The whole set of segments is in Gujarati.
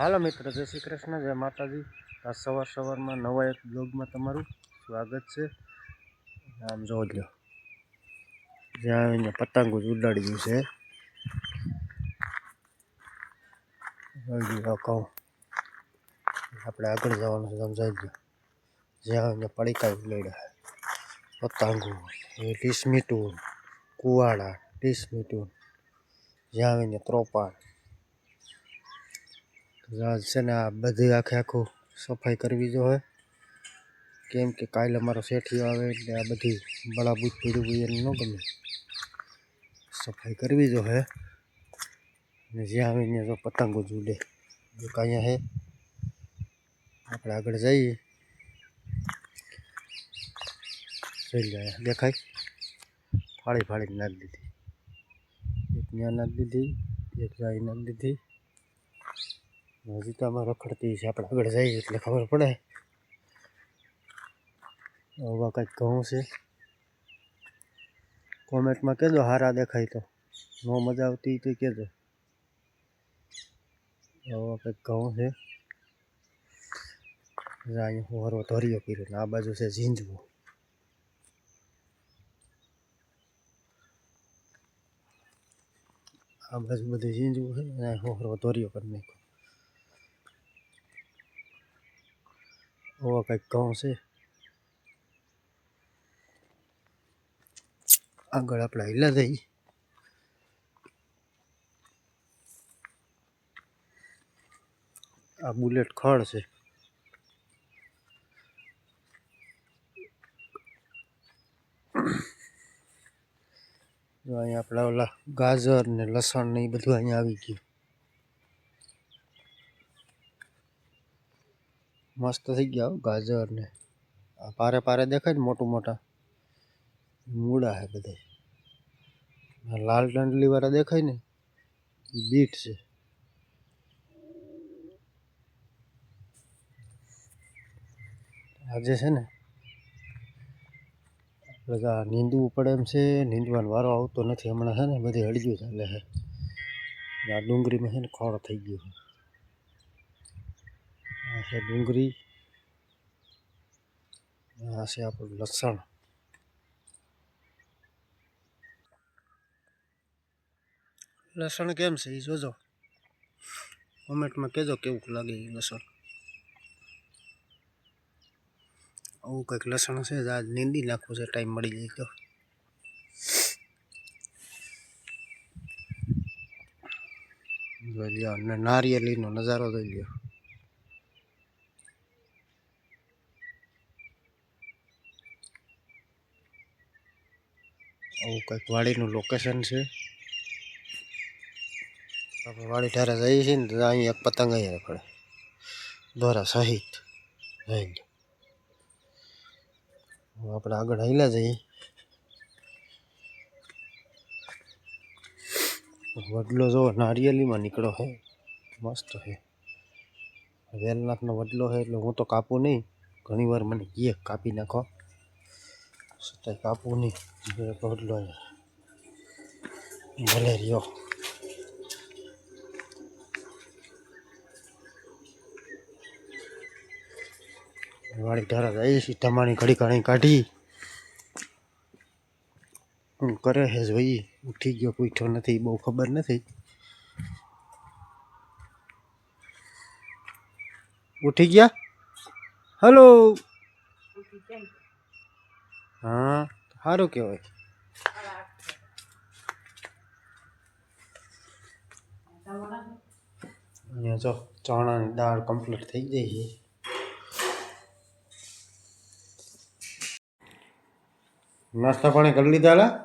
હાલો મિત્રો, જય શ્રી કૃષ્ણ, જય માતાજી. આ સવાર સવારમાં નવા એક બ્લોગમાં તમારું સ્વાગત છે. આમ જોઈ લો જ્યાં આવીને પતંગો જ ઉડાડી ગયું છે. કહું. આપણે આગળ જવાનું છે તમે જોઈ જ્યાં આવીને પડીકા ઉડાડ્યા. પતંગો, એ ટીસમીટું કુવાડા ટીસમીટું જ્યાં આવીને ત્રોપાણ આજ છે ને આ બધી આખે આખું સફાઈ કરવી જોઈએ. કેમ કે કાલે અમારો શેઠિયો આવે એટલે આ બધી બળાબૂત પીડ્યું હોય એને ન ગમે. સફાઈ કરવી જોઈએ. ને જ્યાં આવે ત્યાં જો પતંગો જ ઉડે જો કાંઈ હે. આપણે આગળ જઈએ. જોઈ લે દેખાય? ફાળી ફાળીને નાખી દીધી. એક ત્યાં નાખી દીધી, એક જાય નાખી દીધી. તો રખડતી છે, આપણે આગળ જઈએ એટલે ખબર પડે. આવા કંઈક ઘઉં છે. કોમેન્ટમાં કહેજો, હારા દેખાય તો. ન મજા આવતી તો કહેજો. આવા કંઈક ઘઉં છે. અહીંયા હું હરવો ધોરિયો પીરો આ બાજુ છે ઝીંજવું આ બાજુ બધું ઝીંઝવું છે અને હું હરવો ધોરિયો કરી નાખ્યો. આવા કંઈક ઘઉં છે આગળ આપણે હિલા જઈએ આ બુલેટ ખડ છે જો અહીંયા આપણા ઓલા ગાજર ને લસણ ને એ બધું અહીંયા આવી ગયું મસ્ત થઈ ગયા હો, ગાજર ને આ પારે પારે દેખાય ને મોટું મોટા. મૂળા છે બધા. આ લાલ ડંડલી વાળા દેખાય ને એ બીટ છે. આજે છે ને આપણે આ નીંદવું પડે એમ છે, નીંદવાનો વારો આવતો નથી. હમણાં છે ને બધી હળગ્યું ચાલે છે આ ડુંગળીમાં છે ને ખોળ થઈ ગયું છે. છે ડુંગળી આ છે આપણું લસણ. લસણ કેમ છે એ જોજો. કોમેન્ટમાં કહેજો કેવું લાગે એ લસણ. આવું કંઈક લસણ છે આજ નીંદી નાખવું છે, ટાઈમ મળી જાય તો. નારિયેલીનો નજારો જોઈ લ્યો આવું કંઈક વાડીનું લોકેશન છે. આપણે વાડી ઠારે જઈએ છીએ ને તો અહીં એક પતંગ અહીંયા પડે દ્વારા સહિત જોઈ આપણે આગળ હૈલા જઈએ. વડલો જો નારિયેલીમાં નીકળો છે મસ્ત છે વેલનાથનો વડલો છે એટલે હું તો કાપું નહીં. ઘણીવાર મને કહે કાપી નાખો. વડલો છે ભલે રહ્યો વાળી ધારા જઈએ છીએ તમારી ઘડી ઘણી કાઢી હું કરે છે જોઈએ ઉઠી ગયો પૂછ્યો નથી બહુ ખબર નથી ઉઠી ગયા હલો હા. સારું કહેવાય. અહીંયા જો ચણાની દાળ કમ્પ્લીટ થઈ ગઈ છે. નાસ્તા પાણી કરી લીધા લા?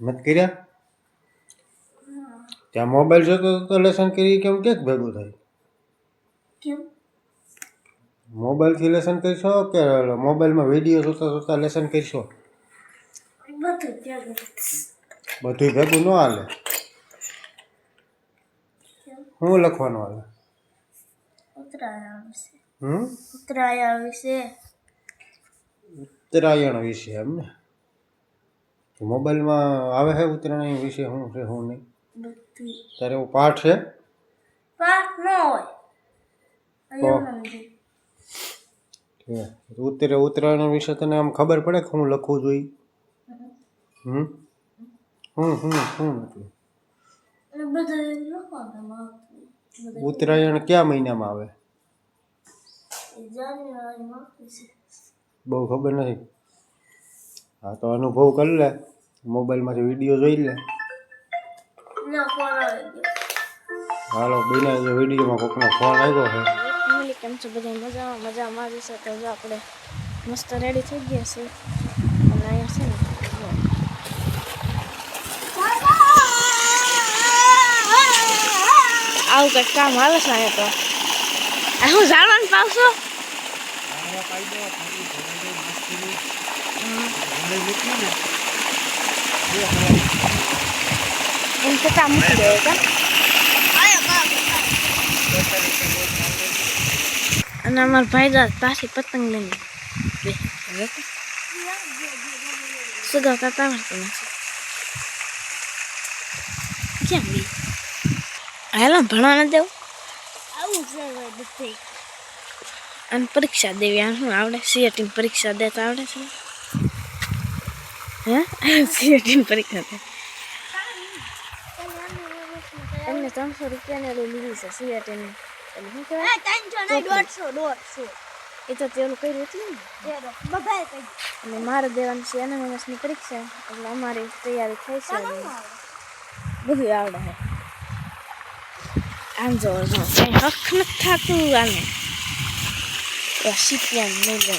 મત કર્યા? ત્યાં મોબાઈલ જોતો તો લેસન કરી કેમ કેક ભેગું થાય? કેમ? મોબાઈલથી લેસન કરશો કે મોબાઈલમાં વીડિયો જોતા જોતા લેસન કરશો? બધું ભેગું ન હાલે. હું લખવાનું હાલે? ઉત્તરાયણ વિશે ઉત્તરાયણ વિશે એમ ને? મોબાઈલમાં આવે છે ઉત્તરાયણ વિશે શું છે શું નહીં? તારે એવું પાઠ છે? ન હોય. ઉતરે ઉત્તરાયણ વિશે તને આમ ખબર પડે કે હું લખવું જોઈએ હમ? હમ હમ હમ. ઉત્તરાયણ કયા મહિનામાં આવે? બહુ ખબર નથી. હા તો અનુભવ કરી લે. મોબાઈલમાંથી વીડિયો જોઈ લે. હાલો બીના વિડીયોમાં કોકનો ફોન આવ્યો છે. કેમ બધા મજામાં મજામાં મારી છે, તો જો આપણે મસ્ત રેડી થઈ ગયા છે. અને અહીંયા છે ને આવું કંઈક કામ આવે છે અહીંયા તો. આ હું જાણવાનું પાવશો? એમ કેટલા મૂકી દે અને અમારા ભાઈ દાદ પાછી પતંગ લઈને બે સુગા આવડતું નથી ક્યાં ગઈ હાલો ભણવા નથી દેવું અને પરીક્ષા દેવી આ શું આવડે સીએટીની પરીક્ષા દેતા આવડે છે હે સીએટીની પરીક્ષા દે એમને ત્રણસો રૂપિયાની લીધી છે સીએટીની એટલે શું કહેવાય ત્રણસો નહીં દોઢસો દોઢસો. એ તો તેલું કર્યું હતું ને. બધાએ કઈ અને મારે દેવાની છે એના માણસની પરીક્ષા એટલે અમારી તૈયારી થઈ છે. બધું આવડે છે. આમ જો જો કઈ હક નથી થતું આને. શીખ્યા નહીં લે.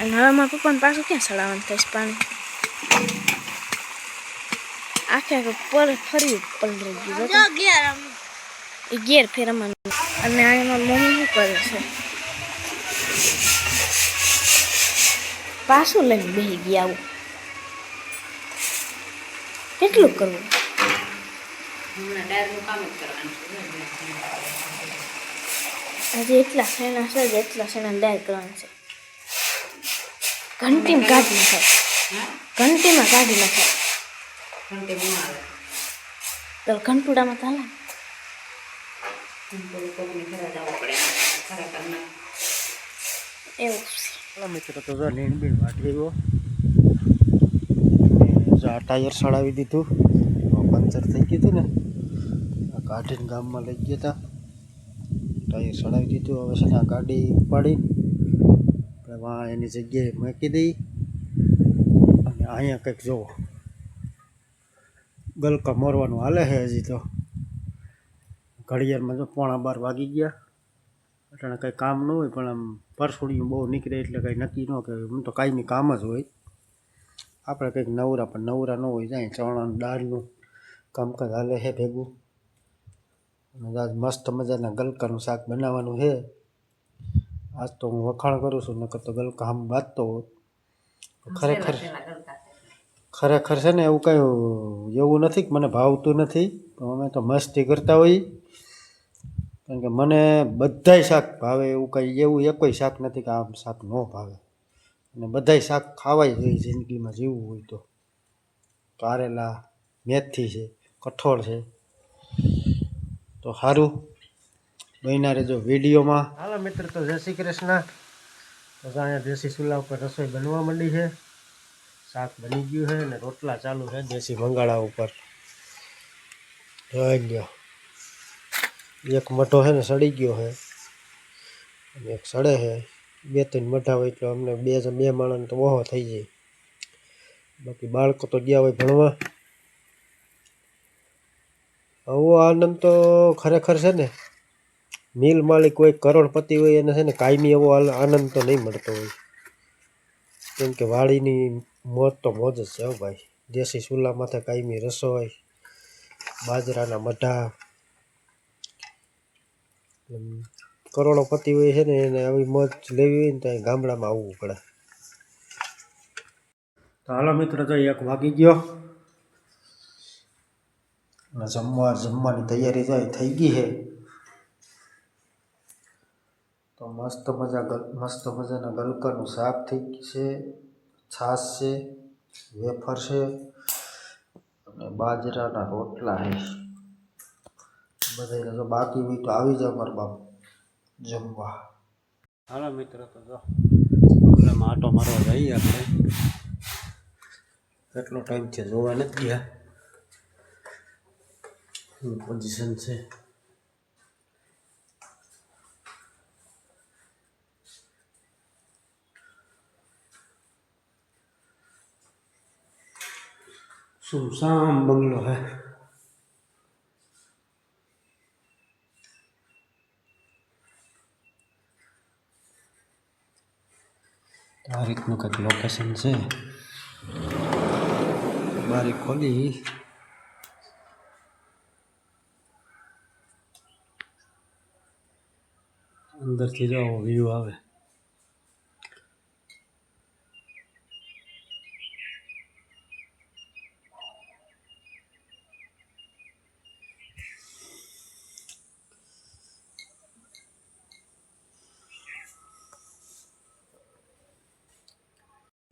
અને હવે મારા પપ્પાને પાછું ક્યાં ચડાવવાનું થઈશ પાણી? આખે આખું પર ફરી પલળી ગયું જો તો. ગયા અને આ એમાં મમ્મી શું કરે છે? પાછું લઈને બેસી ગયા આવું. કેટલું કરવું? હજી એટલા શેણા છે. એટલા શેણા ડાયર કરવાના છે. ઘંટીમાં કાઢી નાખાય ઘંટીમાં કાઢી નાખાય તો ઘંટુડામાં ચાલે ને? એવું છે ચાલો મિત્રો તો જો લીણબીણ વાટી આવ્યો જો આ ટાયર સડાવી દીધું પંચર થઈ ગયું હતું ને આ કાઢીને ગામમાં લઈ ગયા હતા ટાયર સડાવી દીધું હવે છે ને આ ગાડી ઉપાડી વાં એની જગ્યાએ મૂકી દઈ અને અહીંયા કંઈક જુઓ ગલકા મરવાનું હાલે છે હજી તો ઘડિયાળમાં જો પોણા બાર વાગી ગયા અટાણે કંઈ કામ ન હોય પણ આમ પરસોડિયું બહુ નીકળે એટલે કંઈ નક્કી ન કહેવાય આમ તો કાંઈ કામ જ હોય. આપણે કંઈક નવરા પણ નવરા ન હોય જાય ચણાનું દાળનું કામકાજ હાલે છે ભેગું. આજ મસ્ત મજાના ગલકાનું શાક બનાવવાનું છે આજ તો હું વખાણ કરું છું નકર તો ગલકા આમ વાંચતો હોત. ખરેખર ખરેખર છે ને એવું કંઈ એવું નથી કે મને ભાવતું નથી. પણ અમે તો મસ્તી કરતા હોઈએ. કારણ કે મને બધાય શાક ભાવે એવું કંઈ, એવું એકોય શાક નથી કે આમ શાક ન ભાવે. અને બધાય શાક ખાવાય જોઈએ જિંદગીમાં જીવવું હોય તો. કારેલા, મેથી છે, કઠોળ છે. તો સારું બન્યા રહેજો વિડીયોમાં. હાલો મિત્ર, તો જય શ્રી કૃષ્ણ. અહીંયા દેશી ચૂલા ઉપર રસોઈ બનવા માંડી છે. શાક બની ગયું છે અને રોટલા ચાલુ છે દેશી મંગાળા ઉપર. જોઈ લ્યો. એક મઠો છે ને સડી ગયો છે. અને એક સડે છે. બે ત્રણ મઠા હોય એટલે અમને બે બે માણસ તો ઓહો થઈ જાય. બાકી બાળકો તો ગયા હોય ભણવા. આવો આનંદ તો ખરેખર છે ને. મિલ માલિક કોઈ કરોડપતિ હોય એને છે ને કાયમી એવો આનંદ તો નહીં મળતો હોય. કેમ કે વાડીની મોજ તો મોજ જ છે હો ભાઈ. દેશી ચૂલા માથે કાયમી રસોઈ, બાજરાના મઢા. કરોડોપતિ હોય છે ને એને આવી મોજ લેવી હોય ને તો ગામડામાં આવવું પડે. તો હાલો મિત્રો તો એક વાગી ગયો. અને જમવા જમવાની તૈયારી તો થઈ ગઈ છે. તો મસ્ત મજા, મસ્ત મજાના ગલકાનું શાક થઈ છે. છાશ છે, વેફર છે અને બાજરાના રોટલા છે. બધા જો બાકી હોય તો આવી જાવ મારા બાપ જમવા. હાલો મિત્રો, તો જો માટો મારવા જઈએ આપણે. કેટલો ટાઈમ છે, જોવા નથી ગયા. પોઝિશન છે. સુમસામ બંગલો હે. આ રીતનું કંઈક લોકેશન છે? બારી ખોલી. અંદરથી જાઓ વ્યૂ આવે.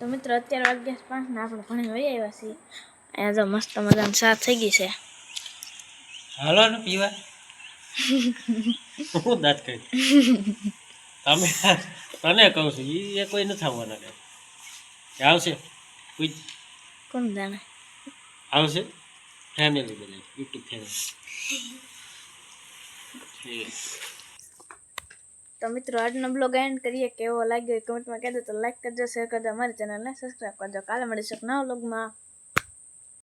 તો મિત્રો અત્યારે વાગ્યા પાંચ ને આપણે ભણી વહી આવ્યા છીએ. અહીંયા તો મસ્ત મજાની સાથ થઈ ગઈ છે. હાલો ને પીવા. હું દાંત કરી તમે તને કહું છું એ કોઈ નથી આવવાના કે આવશે કોઈ કોણ જાણે? આવશે? ફેમિલી બધા યુટ્યુબ ફેમિલી તો મિત્રો, આજનો બ્લોગ એન્ડ કરીએ. કેવો લાગ્યો એ કમેન્ટમાં કહેજો. તો લાઈક કરજો શેર કરજો, અમારી ચેનલને સબસ્ક્રાઈબ કરજો. કાલે મળીશું એક નવા બ્લોગમાં